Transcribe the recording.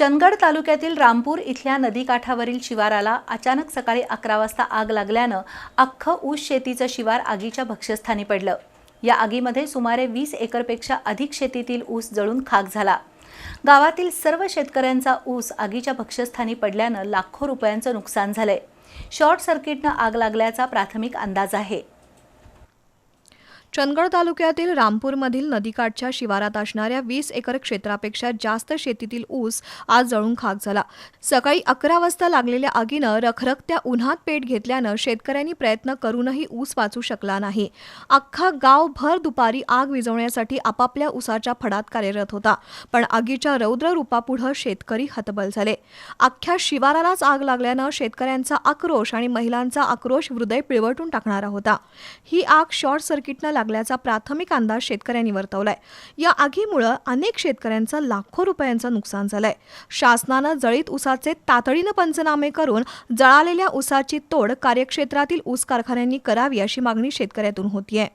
चंदगड तालुक्यातील रामपूर इथल्या नदीकाठावरील शिवाराला अचानक सकाळी अकरा वाजता आग लागल्यानं अख्खं ऊस शेतीचं शिवार आगीच्या भक्ष्यस्थानी पडलं. या आगीमध्ये सुमारे वीस एकरपेक्षा अधिक शेतीतील ऊस जळून खाक झाला. गावातील सर्व शेतकऱ्यांचा ऊस आगीच्या भक्ष्यस्थानी पडल्यानं लाखो रुपयांचं नुकसान झालंय. शॉर्ट सर्किटनं आग लागल्याचा प्राथमिक अंदाज आहे. चंदगड तालुक्यातील रामपूरमधील नदीकाठच्या शिवारात असणाऱ्या वीस एकर क्षेत्रापेक्षा जास्त शेतीतील ऊस आज जळून खाक झाला. सकाळी अकरा वाजता लागलेल्या आगीनं रखरखत्या उन्हात पेट घेतल्यानं शेतकऱ्यांनी प्रयत्न करूनही ऊस वाचू शकला नाही. अख्खा गाव भर दुपारी आग विझवण्यासाठी आपापल्या ऊसाच्या फडात कार्यरत होता पण आगीच्या रौद्र रूपापुढं शेतकरी हतबल झाले. अख्ख्या शिवारालाच आग लागल्यानं शेतकऱ्यांचा आक्रोश आणि महिलांचा आक्रोश हृदय पिळवटून टाकणारा होता. ही आग शॉर्ट सर्किटनं लागल्याचा प्राथमिक अंदाज शेतकऱ्यांनी वर्तवलाय. या आगीमुळं अनेक शेतकऱ्यांचं लाखो रुपयांचं नुकसान झालंय. शासनानं जळीत ऊसाचे तातडीनं पंचनामे करून जळालेल्या ऊसाची तोड कार्यक्षेत्रातील ऊस कारखान्यांनी करावी अशी मागणी शेतकऱ्यातून होतीये.